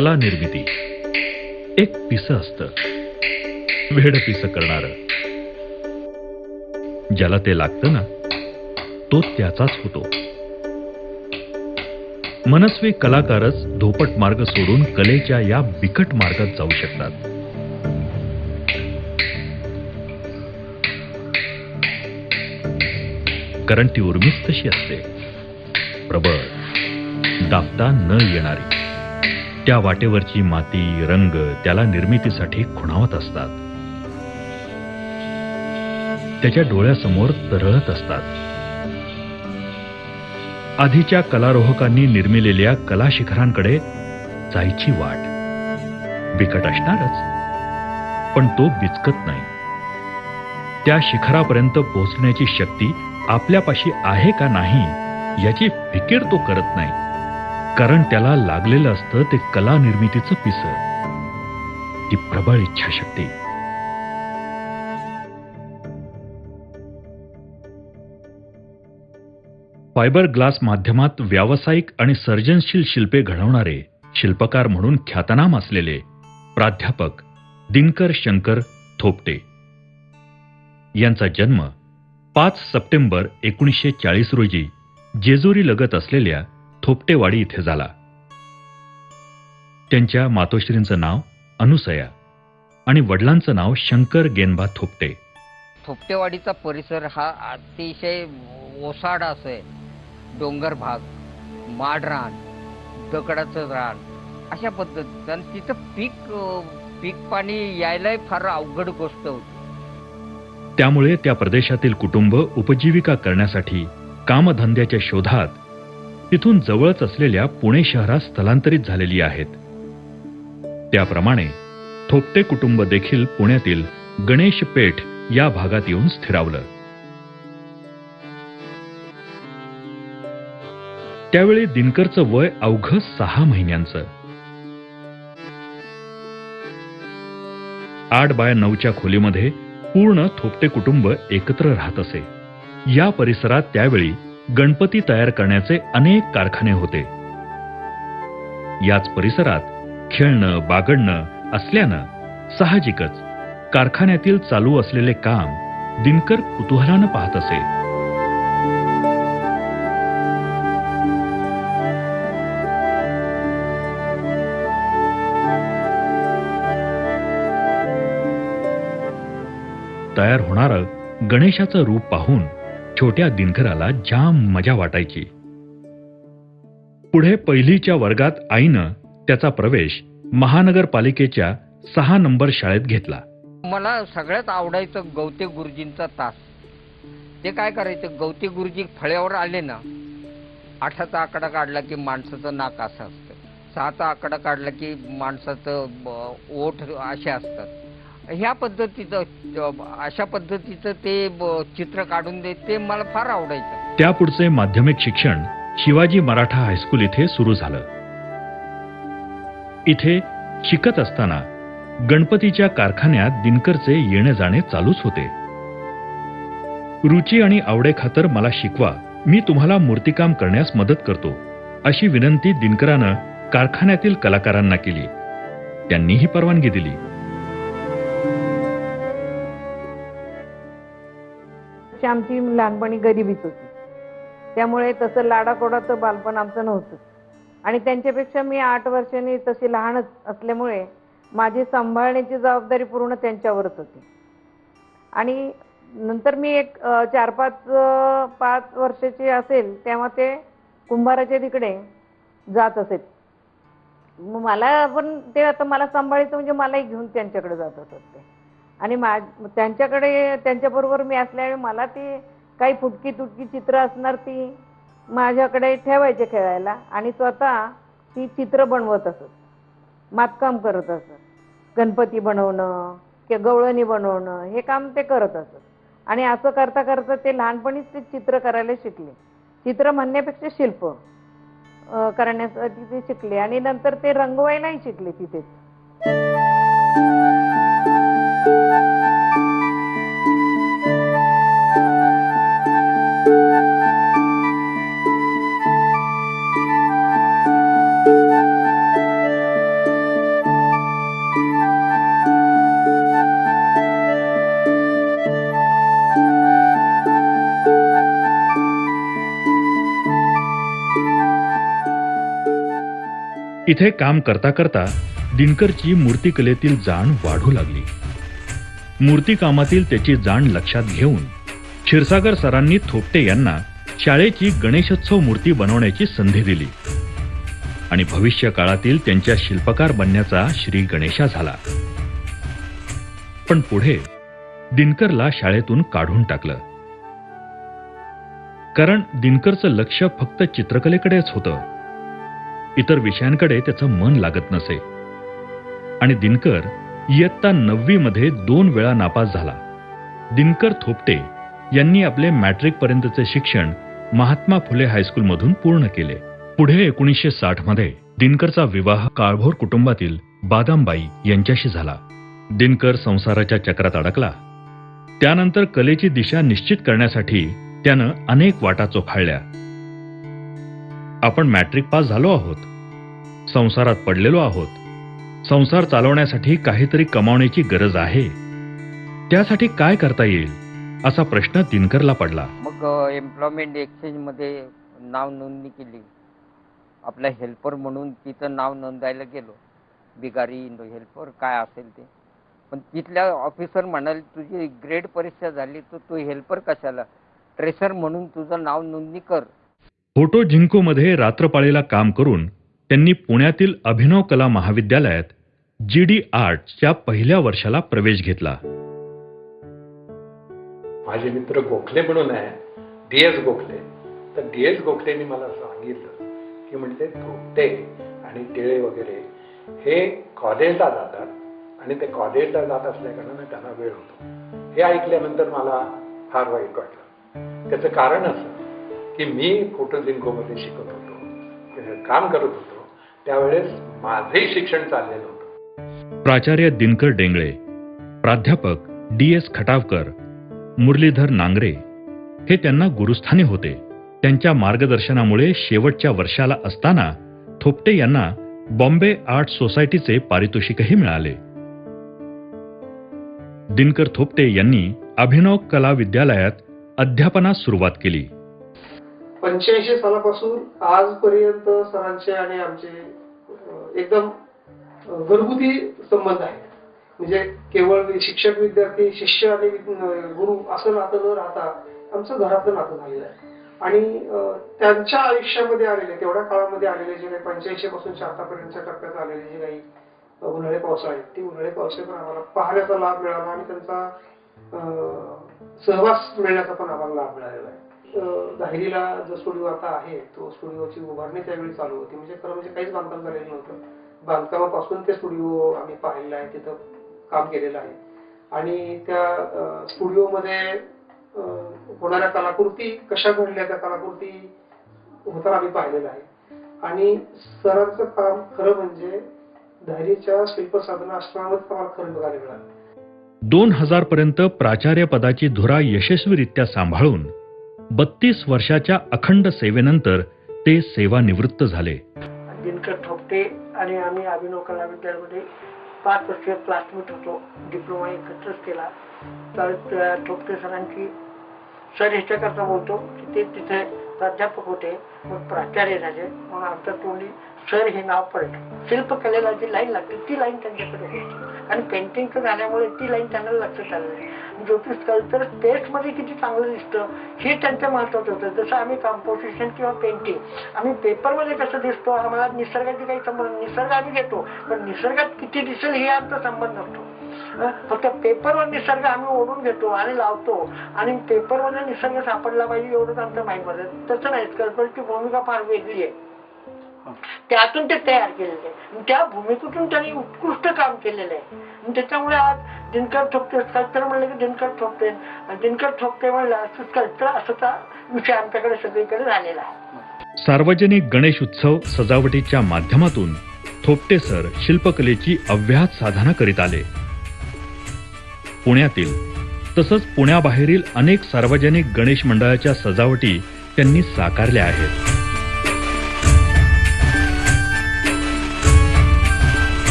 कला निर्मिती. एक पिस असत. वेड पिस करणार. ज्याला ते लागतं ना तो त्याचाच होतो. मनस्वी कलाकारच धोपट मार्ग सोडून कलेच्या या बिकट मार्गात जाऊ शकतात. कारण ती उर्मीच तशी असते. प्रबळ दाबता न येणारी. त्या वाटेवरची माती रंग त्याला निर्मितीसाठी खुणावत असतात. त्याच्या डोळ्यासमोर तरळत असतात. आधीच्या कलारोहकांनी निर्मिलेल्या कला शिखरांकडे जायची वाट. बिकट असणारच. पण तो बिचकत नाही. त्या शिखरापर्यंत पोहोचण्याची शक्ती आपल्यापाशी आहे का नाही याची फिकीर तो करत नाही. कारण त्याला लागलेलं असतं ते कला निर्मितीचं पिस. ती प्रबळ इच्छाशक्ती. फायबर ग्लास माध्यमात व्यावसायिक आणि सर्जनशील शिल्पे घडवणारे शिल्पकार म्हणून ख्यातनाम असलेले प्राध्यापक दिनकर शंकर थोपटे. यांचा जन्म पाच सप्टेंबर एकोणीसशे चाळीस रोजी जेजुरी लगत असलेल्या थोपटेवाडी इथे झाला. त्यांच्या मातोश्रींचं नाव अनुसया आणि वडिलांचं नाव शंकर गेनबा थोपटे. थोपटेवाडीचा परिसर हा अतिशय ओसाड असं डोंगर भाग माड रान दगडाचं रान अशा पद्धतीचं. आणि तिथं पीक पीक पाणी यायलाही फार अवघड गोष्ट होती. त्यामुळे त्या प्रदेशातील कुटुंब उपजीविका करण्यासाठी कामधंद्याच्या शोधात तिथून जवळच असलेल्या पुणे शहरात स्थलांतरित झालेली आहेत. त्याप्रमाणे थोपटे कुटुंब देखील पुण्यातील गणेश पेठ या भागात येऊन स्थिरावलं. त्यावेळी दिनकरचं वय अवघ सहा महिन्यांचं. आठ बाय नऊच्या खोलीमध्ये पूर्ण थोपटे कुटुंब एकत्र राहत असे. या परिसरात त्यावेळी गणपती तयार करण्याचे अनेक कारखाने होते. याच परिसरात खेळणं बागडणं असल्यानं साहजिकच कारखान्यातील चालू असलेले काम दिनकर कुतूहलानं पाहत असे. तयार होणारं गणेशाचं रूप पाहून छोट्या दिनकराला जाम मजा वाटायची. पुढे पहिलीच्या वर्गात आईनं त्याचा प्रवेश महानगरपालिकेच्या सहा नंबर शाळेत घेतला. मला सगळ्यात आवडायचं गवते गुरुजींचा तास. ते काय करायचं गवते गुरुजी फळ्यावर आले ना आठाचा आकडा काढला की माणसाचं नाक असं असतं. सहाचा आकडा काढला की माणसाचं ओठ असे असतात. ह्या पद्धतीचं अशा पद्धतीचं ते चित्र काढून दे ते मला फार आवडायचं. त्यापुढचे माध्यमिक शिक्षण शिवाजी मराठा हायस्कूल इथे सुरू झालं. इथे शिकत असताना गणपतीच्या कारखान्यात दिनकरचे येणे जाणे चालूच होते. रुची आणि आवडेखातर मला शिकवा मी तुम्हाला मूर्तिकाम करण्यास मदत करतो अशी विनंती दिनकरानं कारखान्यातील कलाकारांना केली. त्यांनीही परवानगी दिली. अशी आमची लहानपणी गरिबीच होती. त्यामुळे तसं लाडाकोडाचं बालपण आमचं नव्हतं. आणि त्यांच्यापेक्षा मी आठ वर्षांनी तशी लहानच असल्यामुळे माझी सांभाळण्याची जबाबदारी पूर्ण त्यांच्यावरच होती. आणि नंतर मी एक चार पाच पाच वर्षाची असेल तेव्हा ते कुंभाराच्या तिकडे जात असेल मग मला पण ते आता मला सांभाळायचं म्हणजे मलाही घेऊन त्यांच्याकडे जात असत ते आणि मा त्यांच्याकडे त्यांच्याबरोबर मी असल्यामुळे मला ती काही फुटकी तुटकी चित्र असणार ती माझ्याकडे ठेवायचे खेळायला आणि स्वतः ती चित्र बनवत असत. मातकाम करत असत. गणपती बनवणं किंवा गवळणी बनवणं हे काम ते करत असत. आणि असं करता करता ते लहानपणीच ते चित्र करायला शिकले. चित्र म्हणण्यापेक्षा शिल्प करण्यासाठी ते शिकले. आणि नंतर ते रंगवायलाही शिकले तिथेच. इथे काम करता करता दिनकरची मूर्तिकलेतील जाण वाढू लागली. मूर्तिकामातील त्याची जाण लक्षात घेऊन क्षीरसागर सरांनी थोपटे यांना शाळेची गणेशोत्सव मूर्ती बनवण्याची संधी दिली. आणि भविष्य काळातील त्यांच्या शिल्पकार बनण्याचा श्री गणेशा झाला. पण पुढे दिनकरला शाळेतून काढून टाकलं. कारण दिनकरचं लक्ष फक्त चित्रकलेकडेच होतं. इतर विषयांकडे त्याचं मन लागत नसे. आणि दिनकर इयत्ता नववी मध्ये दोन वेळा नापास झाला. दिनकर थोपटे यांनी आपले मॅट्रिक पर्यंतचे शिक्षण महात्मा फुले हायस्कूलमधून पूर्ण केले. पुढे एकोणीसशे साठमध्ये दिनकरचा विवाह काळभोर कुटुंबातील बादामबाई यांच्याशी झाला. दिनकर संसाराच्या चक्रात अडकला. त्यानंतर कलेची दिशा निश्चित करण्यासाठी त्यानं अनेक वाटा चोखाळल्या. आपण मॅट्रिक पास झालो आहोत. संसारात पडलेलो आहोत. संसार चालवण्यासाठी काहीतरी कमावण्याची गरज आहे. त्यासाठी काय करता येईल असा प्रश्न दिनकरला पडला. मग एम्प्लॉयमेंट एक्सचेंजमध्ये नाव नोंदणी केली. आपला हेल्पर म्हणून तिथं नाव नोंदायला गेलो. बिगारी हेल्पर काय असेल ते. पण तिथल्या ऑफिसर म्हणाले तुझी ग्रेड परीक्षा झाली तर तू हेल्पर कशाला? ट्रेसर म्हणून तुझं नाव नोंदणी कर. फोटो जिंकोमध्ये रात्रपाळीला काम करून त्यांनी पुण्यातील अभिनव कला महाविद्यालयात जी डी आर्टच्या पहिल्या वर्षाला प्रवेश घेतला. माझे मित्र गोखले म्हणून आहे डी एस गोखले. तर डी एस गोखलेनी मला सांगितलं की म्हणजे थोपटे आणि टिळे वगैरे हे कॉलेजला जातात आणि ते कॉलेजला जात असल्याकारणाने त्यांना वेळ होतो. हे ऐकल्यानंतर मला फार वाईट वाटलं. त्याचं कारण असं की मी फोटो जिंकोमध्ये शिकत होतो काम करत होतो त्यावेळेस माझंही शिक्षण चाललेलं होतं. प्राचार्य दिनकर डेंगळे प्राध्यापक डी एस खटावकर मुरलीधर नांगरे हे त्यांना गुरुस्थानी होते. त्यांच्या मार्गदर्शनामुळे शेवटच्या वर्षाला असताना थोपटे यांना बॉम्बे आर्ट सोसायटीचे पारितोषिकही मिळाले. दिनकर थोपटे यांनी अभिनव कला विद्यालयात अध्यापनास सुरुवात केली. पंच्याऐंशी सालापासून आजपर्यंत सरांचे आणि आमचे एकदम घरगुती संबंध आहेत. म्हणजे केवळ शिक्षक विद्यार्थी शिष्य आणि गुरु असं नातं न राहता आमचं घरातलं नातं झालेलं आहे. आणि त्यांच्या आयुष्यामध्ये आलेले तेवढ्या काळामध्ये आलेले जे काही पंच्याऐंशी पासूनच्या आतापर्यंतच्या टप्प्यात आलेले जे काही उन्हाळे पावसाळे आहेत, ते उन्हाळे पावसाळे पण आम्हाला पाहण्याचा लाभ मिळाला आणि त्यांचा अं, सहवास मिळण्याचा पण आम्हाला लाभ मिळालेला आहे. दाहिरीला जो स्टुडिओ आता आहे तो स्टुडिओची उभारणी त्यावेळी चालू होती. म्हणजे खरं म्हणजे काहीच बांधकाम झालेलं नव्हतं. बांधकामापासून ते स्टुडिओ आम्ही पाहिलेलं आहे तिथं काम केलेलं आहे. आणि त्या स्टुडिओमध्ये होणाऱ्या कलाकृती कशा घडल्या त्या कलाकृती होताना आम्ही पाहिलेलं आहे. आणि सरांचं काम खरं म्हणजे धारीच्या शिल्पसाधना आश्रमामध्ये आम्हाला खरं बघायला मिळालं. दोन हजार पर्यंत प्राचार्य पदाची धुरा यशस्वीरित्या सांभाळून बत्तीस वर्षाच्या अखंड सेवेनंतर ते सेवानिवृत्त झाले. दिनकर थोपटे आणि आम्ही अभिनव कला विद्यालयामध्ये पाच वर्ष क्लासमेट होतो डिप्लोमा एकत्रच केला. तर त्या सरांची सर ह्याच्याकरता बोलतो की ते तिथे प्राध्यापक होते मग प्राचार्य झाले मग आमच्या तोंडी सर हे नाव पडत शिल्पकलेला जी लाईन लागते ती लाईन त्यांच्याकडे आणि पेंटिंगचं झाल्यामुळे ती लाईन त्यांना लक्षात आलं नाही. ज्योतिष कल्चर स्पेसमध्ये किती चांगलं दिसतं हे त्यांचं महत्वाचं होतं. जसं आम्ही कंपोजिशन किंवा पेंटिंग आम्ही पेपरमध्ये कसं दिसतो आम्हाला निसर्गाची काही संबंध निसर्ग आम्ही घेतो पण निसर्गात किती दिसेल हे आमचा संबंध असतो फक्त पेपरवर निसर्ग आम्ही ओढून घेतो आणि लावतो. आणि पेपरमध्ये निसर्ग सापडला पाहिजे एवढंच आमच्या माइंडमध्ये तसं नाही. कल्पनेची भूमिका फार वेगळी आहे. त्यातून ते तयार केलेले आहे त्या भूमिकेतून त्यांनी उत्कृष्ट काम केलेलं आहे. त्याच्यामुळे आज दिनकर ठोकते स्कल्पचर म्हणलं की दिनकर ठोकते दिनकर ठोकते म्हणलं स्कल्पचर असाचा विषय आमच्याकडे सगळीकडे झालेला आहे. सार्वजनिक गणेश उत्सव सजावटीच्या माध्यमातून थोपटे सर शिल्पकलेची अव्याहत साधना करीत आले. पुण्यातील तसंच पुण्याबाहेरील अनेक सार्वजनिक गणेश मंडळाच्या सजावटी त्यांनी साकारल्या आहेत.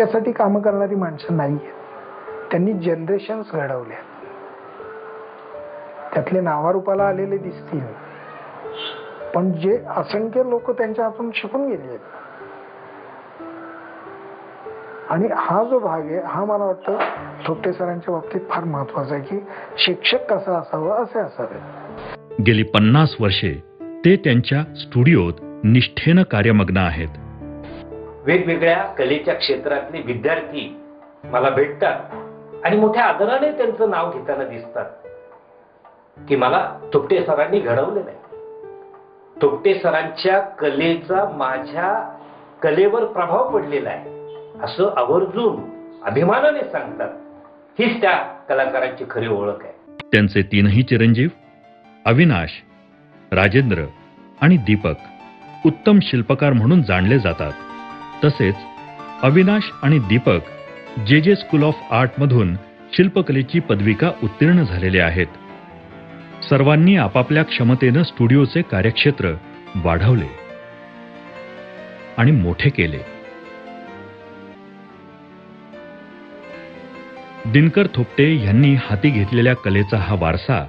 एकट्यासाठी कामं करणारी माणसं नाही त्यांनी जनरेशन्स घडवल्या त्यातले नावारूपाला आलेले दिसतील. पण जे असंख्य लोक त्यांच्या हातून शिकून गेले आहेत. आणि हा जो भाग आहे हा मला वाटतं थोपटे सरांच्या बाबतीत फार महत्त्वाचा आहे की शिक्षक कसा असावं असे असावे. गेली पन्नास वर्षे ते त्यांच्या स्टुडिओत निष्ठेनं कार्यमग्न आहेत. वेगवेगळ्या कलेच्या क्षेत्रातले विद्यार्थी मला भेटतात आणि मोठ्या आदराने त्यांचं नाव घेताना दिसतात की मला थोपटे सरांनी घडवले नाही थोपटे सरांच्या कलेचा माझ्या कलेवर प्रभाव पडलेला आहे असं आवर्जून अभिमानाने सांगतात. हीच त्या कलाकारांची खरी ओळख आहे. त्यांचे तीनही चिरंजीव अविनाश राजेंद्र आणि दीपक उत्तम शिल्पकार म्हणून जाणले जातात. तसेच अविनाश आणि दीपक जे जे स्कूल ऑफ आर्टमधून शिल्पकलेची पदविका उत्तीर्ण झालेले आहेत. सर्वांनी आपापल्या क्षमतेनं स्टुडिओचे कार्यक्षेत्र वाढवले आणि मोठे केले. दिनकर थोपटे यांनी हाती घेतलेल्या कलेचा हा वारसा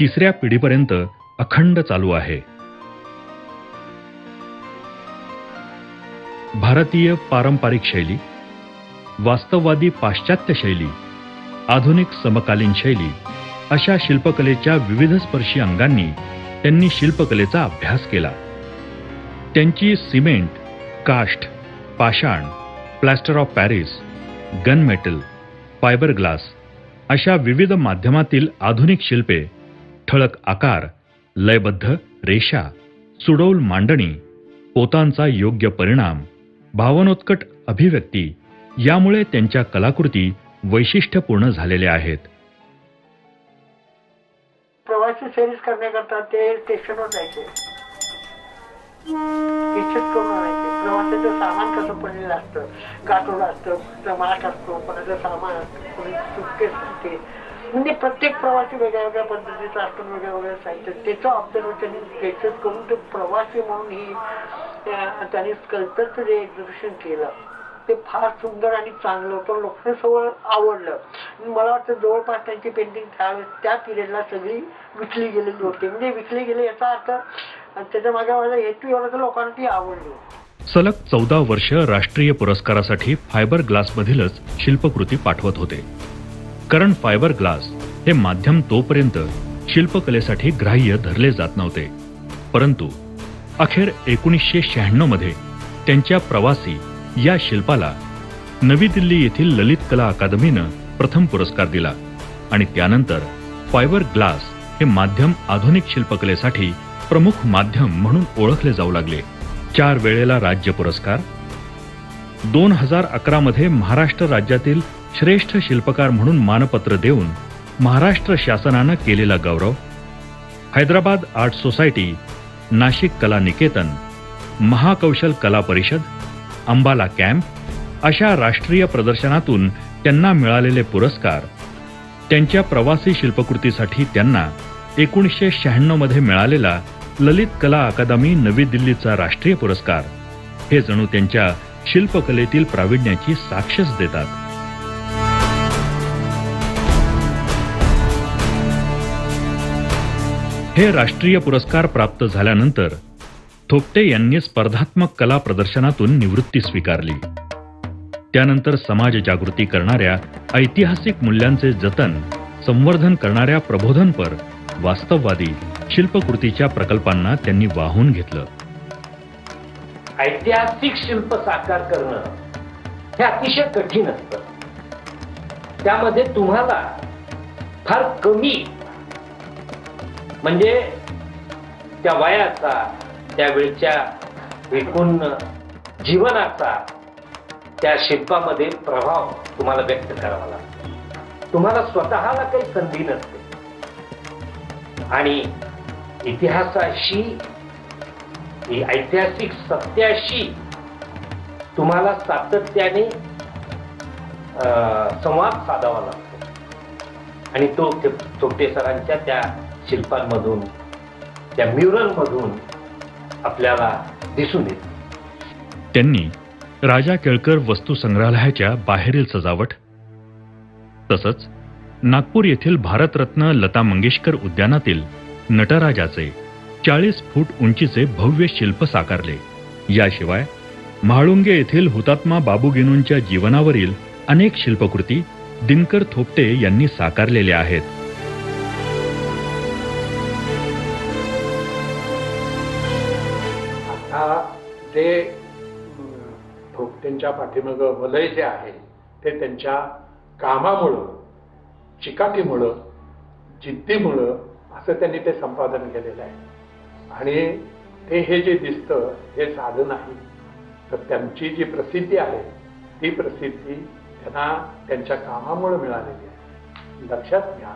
तिसऱ्या पिढीपर्यंत अखंड चालू आहे. भारतीय पारंपरिक शैली वास्तववादी पाश्चात्य शैली आधुनिक समकालीन शैली अशा शिल्पकलेच्या विविध स्पर्शी अंगांनी त्यांनी शिल्पकलेचा अभ्यास केला. त्यांची सिमेंट काष्ठ पाषाण plaster of Paris gun metal fibre glass अशा विविध माध्यमातील आधुनिक शिल्पे ठळक आकार लयबद्ध रेषा सुडौल मांडणी पोतांचा योग्य परिणाम भावनोत्कट अभिव्यक्ती यामुळे त्यांच्या कलाकृती वैशिष्ट्यपूर्ण झालेल्या आहेत. प्रवासी सेरीज करण्याकरता ते स्टेशनवर जायचे. निश्चित करून आणायचे. प्रवासाचं सामान कसं पडलेलं असतं? गाठोडं असतं माठ असतो कोणाचं सामान असतं कोणी सुटकेस असते. म्हणजे प्रत्येक प्रवासी वेगळ्या वेगळ्या पद्धतीचा असतो वेगळ्या वेगळ्या साहित्य. त्याचं ऑब्झर्वेशन घ्यायचं करून ते प्रवासी म्हणून ही त्या- त्यांनी स्कल्परचं जे एक्झिबिशन केलं ते फार सुंदर आणि चांगलं होतं. लोकांना सगळं आवडलं. मला वाटतं जवळपास त्यांची पेंटिंग त्यावेळेस त्या पिरियडला सगळी विकली गेलेली होती. म्हणजे विकली गेली याचा अर्थ त्याच्यामागे माझा हेतू एवढा तर लोकांना ती आवडली. सलग चौदा वर्ष राष्ट्रीय पुरस्कारासाठी फायबर ग्लासमधीलच शिल्पकृती पाठवत होते. कारण फायबर ग्लास हे माध्यम तोपर्यंत शिल्पकलेसाठी ग्राह्य धरले जात नव्हते. परंतु अखेर एकोणीसशे शहाण्णवमध्ये त्यांच्या प्रवासी या शिल्पाला नवी दिल्ली येथील ललित कला अकादमीनं प्रथम पुरस्कार दिला आणि त्यानंतर फायबर ग्लास हे माध्यम आधुनिक शिल्पकलेसाठी प्रमुख माध्यम म्हणून ओळखले जाऊ लागले. चार वेळेला राज्य पुरस्कार. दोन हजार अकरा मध्ये महाराष्ट्र राज्यातील श्रेष्ठ शिल्पकार म्हणून मानपत्र देऊन महाराष्ट्र शासनानं केलेला गौरव हैदराबाद आर्ट सोसायटी नाशिक कला निकेतन महाकौशल कला परिषद अंबाला कॅम्प अशा राष्ट्रीय प्रदर्शनातून त्यांना मिळालेले पुरस्कार त्यांच्या प्रवासी शिल्पकृतीसाठी त्यांना एकोणीसशे शहाण्णवमध्ये मिळालेला ललित कला अकादमी नवी दिल्लीचा राष्ट्रीय पुरस्कार. हे जणू त्यांच्या शिल्पकलेतील प्रावीण्याची साक्षच देतात. हे राष्ट्रीय पुरस्कार प्राप्त झाल्यानंतर थोपटे यांनी स्पर्धात्मक कला प्रदर्शनातून निवृत्ती स्वीकारली. त्यानंतर समाज जागृती करणाऱ्या ऐतिहासिक मूल्यांचे जतन संवर्धन करणाऱ्या प्रबोधनपर वास्तववादी शिल्पकृतीच्या प्रकल्पांना त्यांनी वाहून घेतलं. ऐतिहासिक शिल्प साकार करणं हे अतिशय कठीण असतं. त्यामध्ये तुम्हाला फार कमी म्हणजे त्या वयाचा त्यावेळच्या एकूण जीवनाचा त्या शिल्पामध्ये प्रभाव तुम्हाला व्यक्त करावा लागतो. तुम्हाला स्वतःला काही संधी नसते. आणि इतिहासाशी ऐतिहासिक सत्याशी तुम्हाला सातत्याने अं, संवाद साधावा लागतो. आणि तो थोपटे सरांच्या त्या शिल्पांमधून त्या म्युरलमधून आपल्याला दिसून येतो. त्यांनी राजा केळकर वस्तू संग्रहालयाच्या बाहेरील सजावट तसंच नागपूर येथील भारतरत्न लता मंगेशकर उद्यानातील नटराजाचे चाळीस फूट उंचीचे भव्य शिल्प साकारले. याशिवाय म्हाळुंगे येथील हुतात्मा बाबूगिनूंच्या जीवनावरील अनेक शिल्पकृती दिनकर थोपटे यांनी साकारलेल्या आहेत. त्यांच्या पाठीमागं वलय जे आहे ते त्यांच्या कामामुळं चिकाटीमुळं जिद्दीमुळं असं त्यांनी ते संपादन केलेलं आहे. आणि ते हे जे दिसतं हे साधं नाही. तर त्यांची जी प्रसिद्धी आहे ती प्रसिद्धी त्यांना त्यांच्या कामामुळे मिळालेली आहे. लक्षात घ्या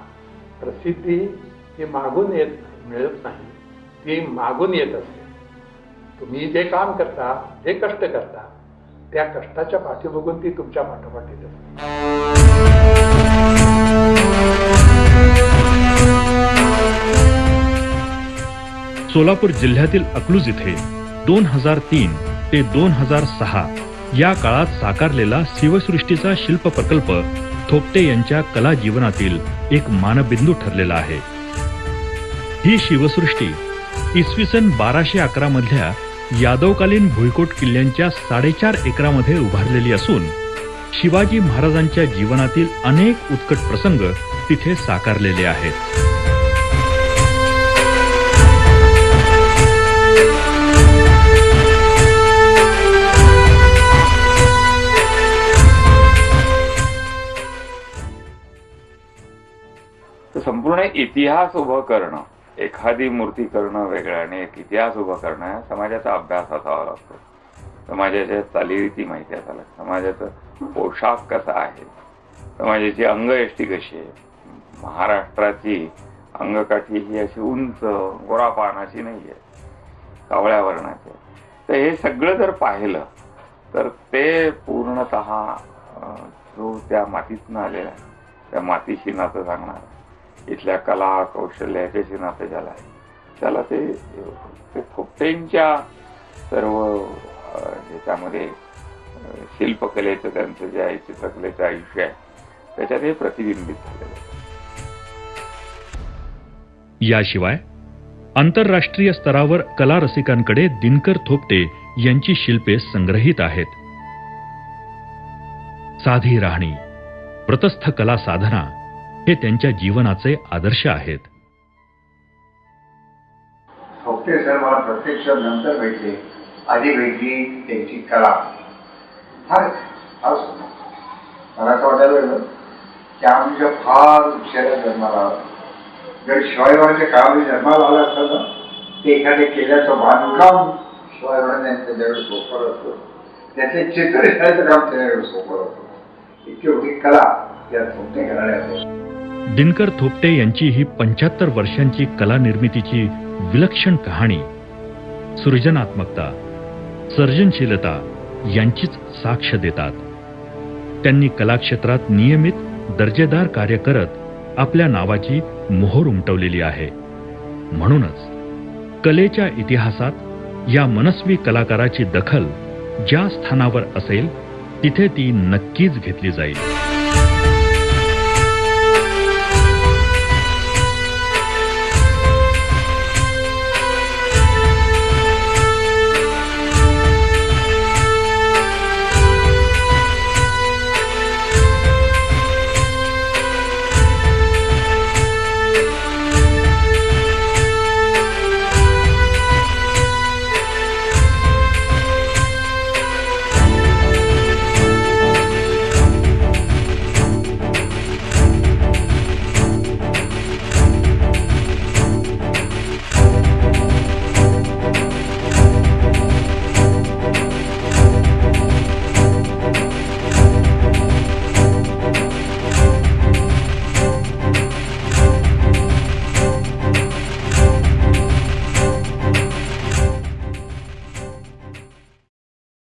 प्रसिद्धी ही मागून येत मिळत नाही. ती मागून येत असते. तुम्ही जे काम करता जे कष्ट करता त्या कष्टाच्या पाठी बघून ती तुमच्या पाठोपाठ येत असते सोलापूर जिल्ह्यातील अकलूज इथे दोन हजार तीन ते दोन हजार सहा या काळात साकारलेला शिवसृष्टीचा शिल्प प्रकल्प थोपटे यांच्या कला जीवनातील एक मानबिंदू ठरलेला आहे. ही शिवसृष्टी इसवी सन बाराशे अकरा मधल्या यादवकालीन भुईकोट किल्ल्यांच्या साडेचार एकरामध्ये उभारलेली असून शिवाजी महाराजांच्या जीवनातील अनेक उत्कट प्रसंग तिथे साकारलेले आहेत. तर संपूर्ण इतिहास उभं करणं. एखादी मूर्ती करणं वेगळं आणि एक इतिहास उभा करणं हा समाजाचा अभ्यास असावा लागतो. समाजाच्या चालीरीती माहिती असायला समाजाचा पोशाख कसा आहे? समाजाची अंगयष्टी कशी आहे? महाराष्ट्राची अंगकाठी ही अशी उंच गोरापानाची नाही आहे. कावळ्या वर्णाची तर हे सगळं जर पाहिलं तर ते पूर्णत जो त्या मातीतनं आलेला आहे त्या मातीशी नातं सांगणार. इथल्या कला कौशल्याच्याशी नातं ज्याला आहे. त्याला ते ते थोपटेंच्या सर्व अ, ह्याच्यामध्ये शिल्पकलेचं त्यांचं जे आहे चित्रकलेचं आयुष्य आहे त्याच्यात हे प्रतिबिंबित झालेलं आहे. याशिवाय आंतरराष्ट्रीय स्तरावर कला रसिकांकडे दिनकर थोपटे यांची शिल्पे संग्रहित आहेत. साधी राहणी व्रतस्थ कला साधना हे त्यांच्या जीवनाचे आदर्श आहेत. थोपटे सर मला प्रत्यक्ष नंतर भेटले आधी भेटली त्यांची कला. फार फार मला असं वाटायला लागलं की आमच्या फार उशिरा जन्माला आला. जर शिवाजीरावांच्या काळामध्ये जन्माला आला असताना ते एखाद्या केल्याचं बांधकाम शिवाजीरावांनी त्याच्याकडे सोपं असतो त्याचे चित्र काम त्याच्याकडे सोपं होतं इतकी मोठी कला या थोपटे घराण्यात दिनकर थोपटे यांची ही पंच्याहत्तर वर्षांची कला निर्मितीची विलक्षण कहाणी. सृजनात्मकता सर्जनशीलता यांचीच साक्ष देतात. त्यांनी कलाक्षेत्रात नियमित दर्जेदार कार्य करत आपल्या नावाची मोहर उमटवलेली आहे. म्हणूनच कलेच्या इतिहासात या मनस्वी कलाकाराची दखल ज्या स्थानावर असेल तिथे ती नक्कीच घेतली जाईल.